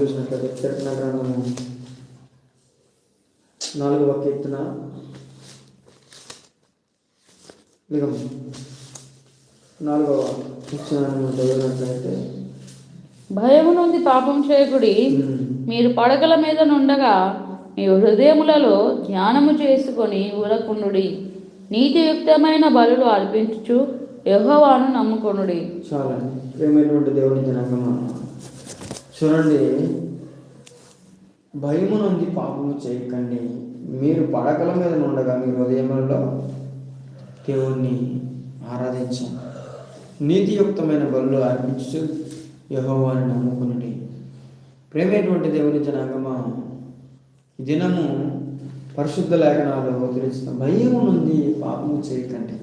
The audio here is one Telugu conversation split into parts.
చూసినట్లయితే కీర్తన గ్రంథము నాలుగవ కీర్తన. లిగం నాలుగవ అక్షరాన్ని చదివినట్లయితే. భయము నుండి పాపం చేయకుడి. మీరు పడకల మీద నుండగా మీ హృదయములలో ధ్యానము చేసుకొని ఊరకుండుడి. నీతియుక్తమైన బలులు అర్పించుచు యెహోవాను నమ్ముకొనుడి. చాలండి. ప్రేమైనటువంటి దేవుని జనాంగమా. చూడండి భయము నుండి పాపము చేయకండి. మీరు పడకల మీద ఉండగా మీ హృదయంలో దేవుణ్ణి ఆరాధించండి. నీతియుక్తమైన బలు అర్పించు యహోవాని నమ్ముకునుడి. ప్రేమైనటువంటి దేవుని జనాంగమా దినము పరిశుద్ధ లేఖనాలు తెలుస్తున్న భయము నుండి పాపము చేయకండి.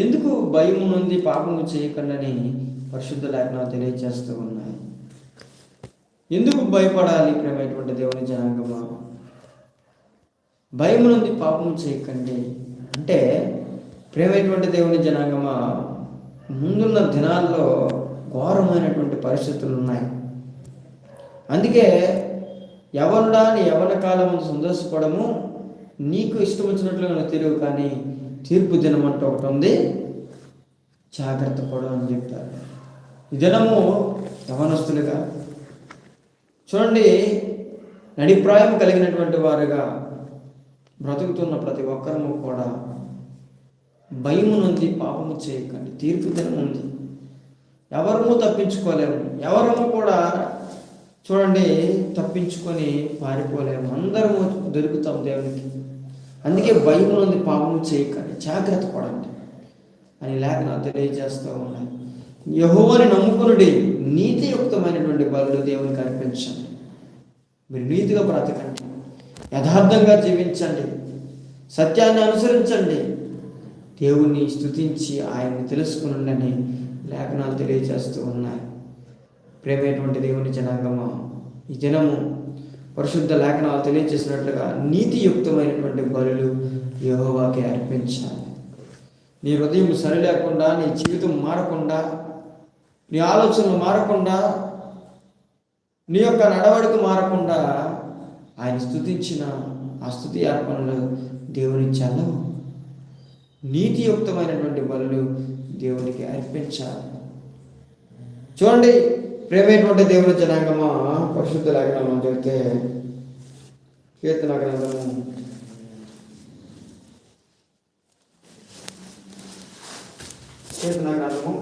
ఎందుకు భయము నుండి పాపము చేయకండి అని పరిశుద్ధ లేఖనాలు తెలియజేస్తూ ఉన్నాయి? ఎందుకు భయపడాలి ప్రేమైనటువంటి దేవుని జనాంగమా? భయము నుండి పాపము చేయకండి. అంటే ప్రేమైనటువంటి దేవుని జనాంగమా? ముందున్న దినాల్లో ఘోరమైనటువంటి పరిస్థితులు ఉన్నాయి. అందుకే ఎవరుడా నీ ఎవరి కాలం సంతోషపడము నీకు ఇష్టం వచ్చినట్లుగా నువ్వు తిరుగు కానీ తీర్పు దినం అంటూ ఒకటి ఉంది. జాగ్రత్త పడు అని చెప్తారు. ఈ దినము యవనస్తులుగా చూడండి నడిప్రాయం కలిగినటువంటి వారుగా బ్రతుకుతున్న ప్రతి ఒక్కరము కూడా భయము నుండి పాపము చేయకండి తీర్పు దినం ఉంది ఎవరము తప్పించుకోలేము. ఎవరము కూడా చూడండి తప్పించుకొని పారిపోలేము. అందరము దొరుకుతాం దేవునికి. అందుకే భయము నుండి పాపము చేయకండి. జాగ్రత్త పడండి. అని లేఖనాలు తెలియజేస్తూ ఉన్నాయి. యహోవాని నమ్ముకునుడి నీతియుక్తమైనటువంటి బలులు దేవునికి అర్పించండి. మీరు నీతిగా బ్రతకండి. యథార్థంగా జీవించండి. సత్యాన్ని అనుసరించండి. దేవుణ్ణి స్తుతించి ఆయన్ని తెలుసుకునండి లేఖనాలు తెలియజేస్తూ ఉన్నాయి. ప్రేమైనటువంటి దేవుని జనాంగమా ఈ దినము పరిశుద్ధ లేఖనాలు తెలియజేసినట్లుగా నీతియుక్తమైనటువంటి బలులు యహోవాకి అర్పించాలి. నీ హృదయం సరి లేకుండా నీ జీవితం మారకుండా నీ ఆలోచనలు మారకుండా నీ యొక్క నడవడిక మారకుండా ఆయన స్థుతించిన ఆ స్థుతి అర్పణలు దేవుని చల్లవు నీతియుక్తమైనటువంటి బలులు దేవునికి అర్పించాలి. చూడండి ప్రేమైనటువంటి దేవుని జనాంగమా పరిశుద్ధ లేఖనం చెబితే కీర్తన గ్రంథము కీర్తన గ్రంథము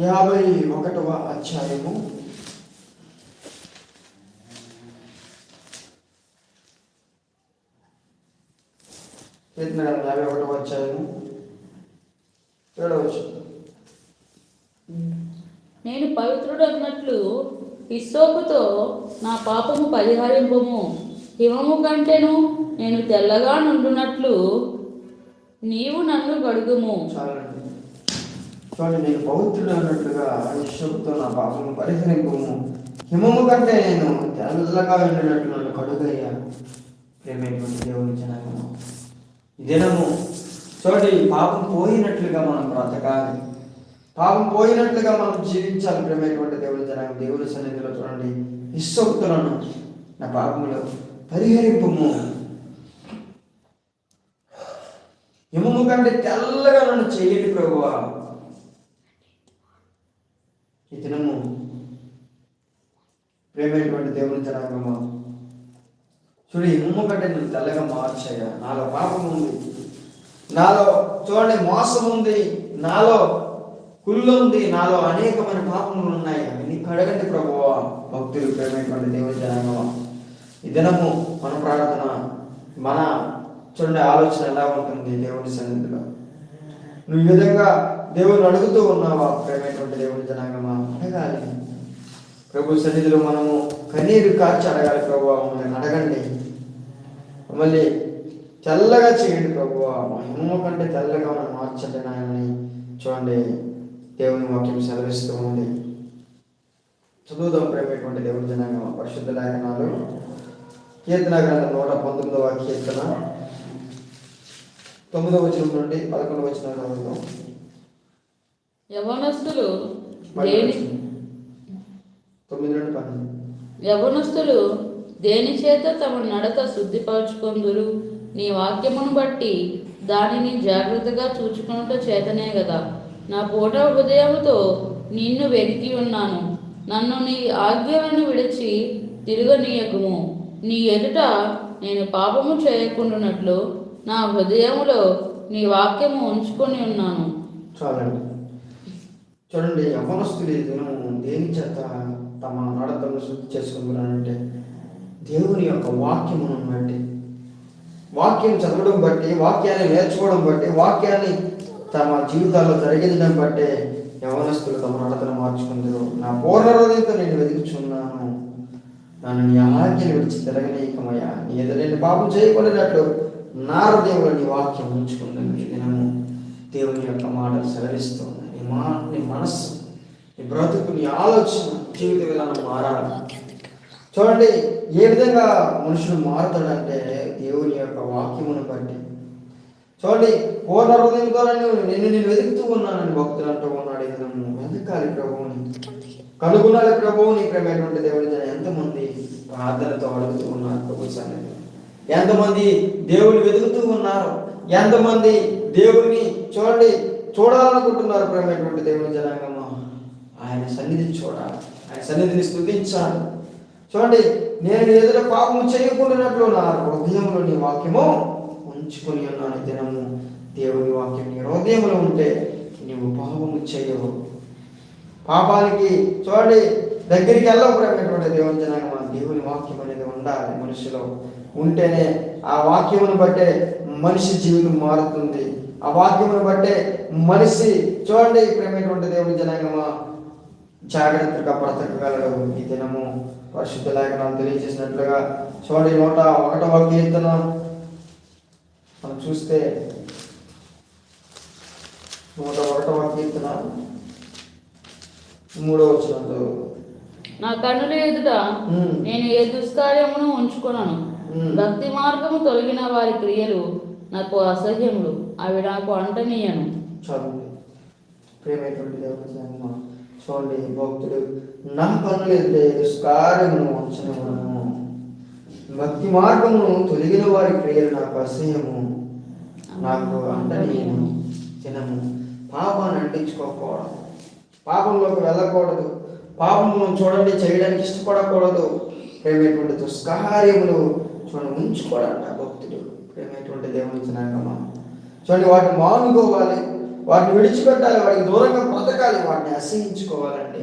యాభై ఒకటవ అధ్యాయము. కీర్తన యాభై ఒకటవ అధ్యాయము. ఏడవచ్చు నేను పవిత్రుడు అన్నట్లు హిస్సోపుతో నా పాపము పరిహరింపము. హిమము కంటేను నేను తెల్లగా నుండునట్లు నీవు నన్ను గడుగుము. చాలండి. చూడండి నేను పవిత్రుడు అన్నట్టుగా విశ్వంతో నా పాపము పరిహరింపము. హిమము కంటే నేను తెల్లగా వెళ్ళినట్టు నన్ను కడుగయ్యా. ప్రేమైనటువంటి దేవుని జనాంగము దినము చూడండి పాపం పోయినట్లుగా మనం బ్రతకాలి. పాపం పోయినట్లుగా మనం జీవించాలి. ప్రేమైనటువంటి దేవుని జనాంగం దేవుని సన్నిధిలో చూడండి. విశ్వక్తులను నా పాపములు పరిహరింపము. హిమము కంటే తెల్లగా నన్ను చేయండి ప్రభువా. ఈ దినము ప్రేమైనటువంటి దేవుని జనాంగము. చూడు ఈ కంటే నువ్వు తెల్లగా మార్చయ్యా నాలో పాపం ఉంది. నాలో చూడండి మోసం ఉంది. నాలో కుళ్ళు ఉంది. నాలో అనేకమైన పాపములు ఉన్నాయి. అవి కడగండి ప్రభువా. భక్తులు ప్రేమైనటువంటి దేవుని జనాంగమా. ఈ దినము మన ప్రార్థన మన చూడండి ఆలోచన ఎలా ఉంటుంది దేవుని సన్నిధిలో? నువ్వు ఈ విధంగా దేవుని అడుగుతూ ఉన్నావా? ప్రేమైనటువంటి దేవుని జనాంగమా? అడగాలి. ప్రభు సన్నిధిలో మనము కన్నీరు కాచి అడగాలి ప్రభు మమ్మల్ని అడగండి. మళ్ళీ తెల్లగా చేయండి ప్రభు మా కంటే తెల్లగా మనం మార్చండి నాయనని చూడండి. దేవుని వాక్యం సెలవిస్తూ ఉంది. చదువుదాం ప్రేమైనటువంటి దేవుని జనాంగమా? పరిశుద్ధ లేఖనాలు. కీర్తన గ్రంథం నూట పంతొమ్మిదవ కీర్తన. తొమ్మిదవ వచనం నుండి పదకొండవ వచనం చదువుతాం యవనస్తులు దేని యవనస్తులు దేని చేత తమ నడత శుద్ధిపరచుకొందురు? నీ వాక్యమును బట్టి దానిని జాగ్రత్తగా చూచుకొనుట చేతనే కదా నా పూట హృదయముతో నిన్ను వెతికి ఉన్నాను. నన్ను నీ ఆజ్ఞలను విడిచి తిరగనీయకుము. నీ ఎదుట నేను పాపము చేయకుండానట్లు నా హృదయములో నీ వాక్యము ఉంచుకొని ఉన్నాను. చాలండి. చూడండి యవనస్తులు దినము దేని చేత తమ నడతను శుద్ధి చేసుకుంటున్నారంటే దేవుని యొక్క వాక్యమును బట్టి. వాక్యం చదవడం బట్టి వాక్యాన్ని నేర్చుకోవడం బట్టి వాక్యాన్ని తమ జీవితాల్లో జరిగించడం బట్టే యవనస్తులు తమ నడతను మార్చుకుందరు నా పూర్ణ హృదయంతో నేను వెతుకుచున్నాను. నన్ను నీ ఆజ్ఞలు విడిచి తిరగనీయకమయ్యా. నీ ఎదురైన పాపం చేయకూడనట్లు నా హృదయంలో నీ వాక్యం ఉంచుకుందని ఈ దినము దేవుని యొక్క మాటలు సెలవిస్తుంది మా నీ మనస్సు నీ బ్రతుకు నీ ఆలోచన జీవిత విధానం మారాలి. చూడండి ఏ విధంగా మనుషులు మారుతాడంటే దేవుని యొక్క వాక్యమును బట్టి. చూడండి పూర్ణ హృదయంతో నేను నిన్ను నేను వెతుకుతూ ఉన్నానని భక్తులు అంటూ ఉన్నాడు ఈ వెతకాలి ప్రభువుని. కనుగొనాలి ప్రభువు నీ ప్రేమైనటువంటి దేవుని ఎంతమంది ప్రార్థనతో అడుగుతూ ఉన్నారు ప్రభు సన్నిధి ఎంతమంది దేవుని వెతుకుతూ ఉన్నారు. ఎంతమంది దేవుని చూడండి చూడాలనుకుంటున్నారు ప్రేమైనటువంటి దేవుని జనాంగము. ఆయన సన్నిధి చూడాలి. ఆయన సన్నిధిని స్థుతించాలి. చూడండి నేను ఎదుట పాపము చేయకుండానట్లు నా హృదయంలో నీ వాక్యము ఉంచుకొని ఉన్నాను దినము. దేవుని వాక్యం నీ హృదయంలో ఉంటే నీవు పాపము చేయవు. పాపానికి చూడండి దగ్గరికి వెళ్ళకపోయినటువంటి దేవుని జనాంగం దేవుని వాక్యం అనేది ఉండాలి మనిషిలో. ఉంటేనే ఆ వాక్యమును బట్టే మనిషి జీవితం మారుతుంది. ఆ వాక్యమును బట్టే మనిషి చూడండి ప్రేమైనటువంటి దేవుని జనాంగమా? జాగ్రత్తగా బ్రతకగలడు ఈ దినము. పరిశుద్ధ లేఖనాలు తెలియజేసినట్లుగా చూడండి నూట ఒకటవ కీర్తన. మనం చూస్తే నూట ఒకటవ కీర్తన. మూడవ వచనంలో. నా కన్నుల ఎదుట నేను ఏ దుష్కార్యమును ఉంచుకొనను? ఉమ్, భక్తి మార్గము తొలగిన వారి క్రియలు నాకు అసహ్యములు. అవి నాకు అంటనీయను. చదువు. ప్రేమైనటువంటి దేవుని చూడండి భక్తుడు నా పనులు ఎదుటే దుష్కార్యమును వంచనమును భక్తి మార్గమును తొలగిన వారి క్రియలు నాకు అసహ్యము. నాకు అంటనీయను తినము. పాపాన్ని అంటించుకోకూడదు. పాపంలోకి వెళ్ళకూడదు. పాపమును చూడండి చేయడానికి ఇష్టపడకూడదు. ప్రేమైనటువంటి దుష్కార్యములు చూడండి ఉంచుకోడంట భక్తుడు ప్రేమైనటువంటి దేవుని జనాంగమా చూడండి వాటిని మానుకోవాలి వాటిని విడిచిపెట్టాలి వాటికి దూరంగా బ్రతకాలి వాటిని అసహించుకోవాలండి.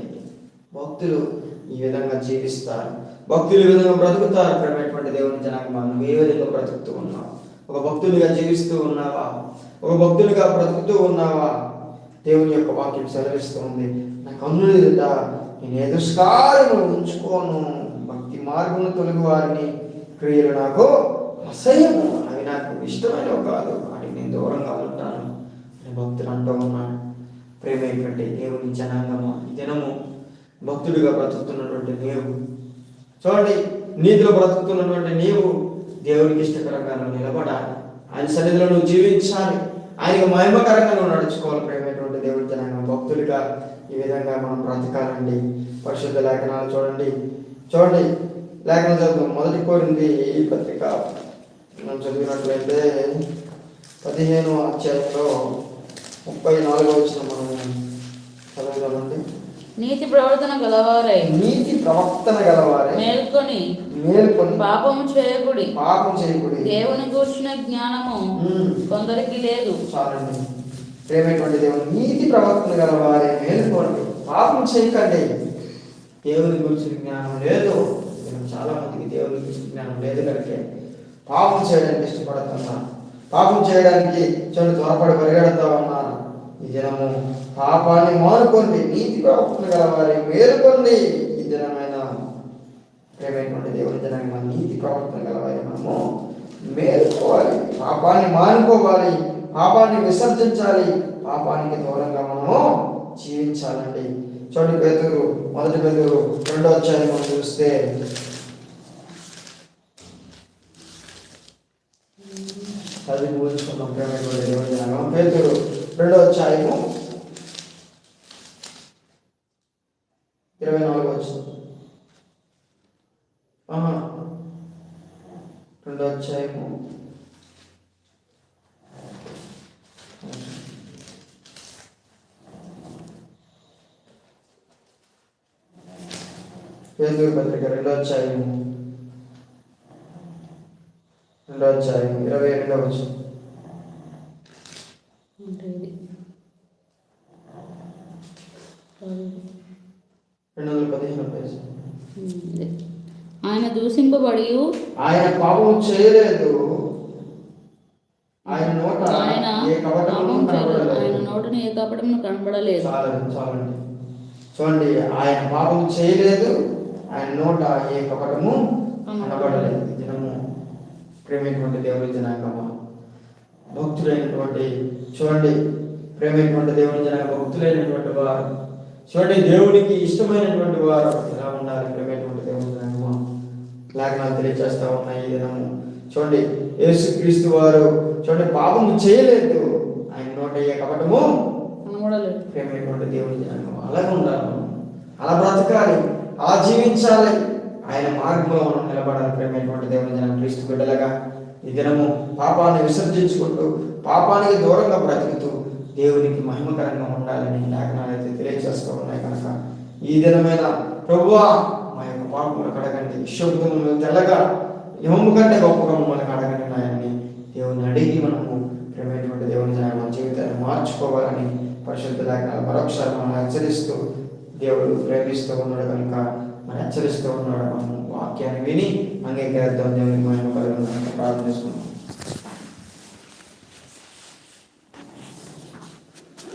భక్తులు ఈ విధంగా జీవిస్తారు. భక్తులు ఈ విధంగా బ్రతుకుతారు ప్రేమైనటువంటి దేవుని జనాంగమా నువ్వు ఏ విధంగా బ్రతుకుతూ ఉన్నావు ఒక భక్తునిగా జీవిస్తూ ఉన్నావా? ఒక భక్తునిగా బ్రతుకుతూ ఉన్నావా? దేవుని యొక్క వాక్యం సెలవిస్తూ ఉంది నా కన్నులు ఎదుట నేను ఎదురుసారి ఉంచుకోను భక్తి మార్గమును తొలగి వారిని క్రియలు నాకు అసహ్యము. అవి నాకు ఇష్టమైనవి కాదు. వాటికి నేను దూరంగా ఉంటాను అని భక్తులు అంటూ ఉన్నాడు ప్రేమైనటువంటి దేవుని జనాంగము ఈ దినము భక్తుడిగా బ్రతుకుతున్నటువంటి నీవు. చూడండి నీతిలో బ్రతుకుతున్నటువంటి నీవు దేవునికి ఇష్టకరంగా నిలబడాలి. ఆయన సన్నిధిలో నువ్వు జీవించాలి. ఆయనకు మహిమకరంగా నువ్వు నడుచుకోవాలి. ప్రేమైనటువంటి దేవుడి జనాంగం భక్తుడిగా ఈ విధంగా మనం బ్రతకాలండి. పరిశుద్ధ లేఖనాలు చూడండి. చూడండి లేఖనం చదువు మొదటి కోరింది ఈ పత్రిక. మనం చదివినట్లయితే పదిహేను అధ్యాయంలో ముప్పై నాలుగో వచ్చిన మనం చదవగలండి నీతి ప్రవర్తన గలవారై నీతి ప్రవర్తన గలవారే మేల్కొని మేల్కొని పాపము చేయకుడి. పాపం చేయకూడదు దేవుని కూర్చున్న జ్ఞానము. కొందరికి లేదు. చాలండి. ప్రేమైనటువంటి దేవుని నీతి ప్రవర్తన గల వారే మేలుకోండి. పాపం చేయకండి. దేవుని గురించి జ్ఞానం లేదు. చాలా మందికి దేవుని గురించి జ్ఞానం లేదు కనుక పాపం చేయడానికి ఇష్టపడుతున్నా పాపం చేయడానికి చెడు త్వరపడి పరిగెడతా ఉన్నారు ఈ దినము పాపాన్ని మానుకోండి నీతి ప్రవర్తన గల మేలుకోండి ఈ దినమైన ప్రేమైనటువంటి దేవుని జనంగా నీతి ప్రవర్తన గలవారి మనము మేలుకోవాలి. పాపాన్ని మానుకోవాలి. పాపాన్ని విసర్జించాలి. పాపానికి దూరంగా మనము జీవించాలండి. చూడండి పేదరు మొదటి పెదురు రెండో వచ్చాయని మనం చూస్తే చదివి ముగించుకున్నాం ప్రేమైనటువంటి దేవుని జనంగా పేదరు రెండో అధ్యాయము ఇరవై నాలుగు వచ్చింది ఆహా. రెండో అధ్యాయము పేదూరు పత్రిక రెండో అధ్యాయము రెండో అధ్యాయం ఇరవై ఇది రెండు వందల పదిహేను పేజీ. ఆయన దూషింపబడి ఆయన పాపం చేయలేదు. ఆయన నోట ఆయన. ఆయన నోటని ఏ కపటము కనబడలేదు. చాలండి చూడండి ఆయన పాపం చేయలేదు. ఆయన నోట ఏ కపటము కనబడలేదు. దినము ప్రేమైనటువంటి దేవుని జనాంగమా. భక్తులైనటువంటి చూడండి ప్రేమైనటువంటి దేవుని జనాంగ భక్తులైనటువంటి వారు చూడండి దేవునికి ఇష్టమైనటువంటి వారు ఎలా ఉండాలి ప్రేమైనటువంటి దేవుని జనాంగమా లేఖనాలు తెలియజేస్తా ఉన్నాయి ఈ దినము. చూడండి యేసుక్రీస్తు వారు చూడండి పాపము చేయలేదు. ఆయన నోట ఏ కపటము ప్రేమైనటువంటి దేవుని జనాంగం అలాగే ఉండాలి అలా బ్రతకాలి. అలా జీవించాలి. ఆయన మార్గంలో మనం నిలబడాలి. ప్రేమైనటువంటి దేవుని జనం క్రీస్తు బిడ్డలుగా ఈ దినము పాపాన్ని విసర్జించుకుంటూ పాపానికి దూరంగా బ్రతుకుతూ దేవునికి మహిమకరంగా ఉండాలని లేఖనాలు అయితే తెలియజేస్తూ ఉన్నాయి కనుక. ఈ దినమైన ప్రభువా మా అడగండి పాపములు కడగండి తెల్లగా హిమము కంటే గొప్పగా మమ్మల్ని కడగండి నాయన్ని. దేవుని అడిగి మనము ప్రేమైనటువంటి దేవుని జనాన్ని మన జీవితాన్ని మార్చుకోవాలని పరిశుద్ధ లేఖనాలు మరొకసారి మనం హెచ్చరిస్తూ దేవుడు ప్రేమిస్తూ ఉన్నాడు కనుక మనం హెచ్చరిస్తూ ఉన్నాడు. మనం వాక్యాన్ని విని అంగీకరిద్దాం. దేవుని మహిమ ప్రార్థన చేసుకుంటాం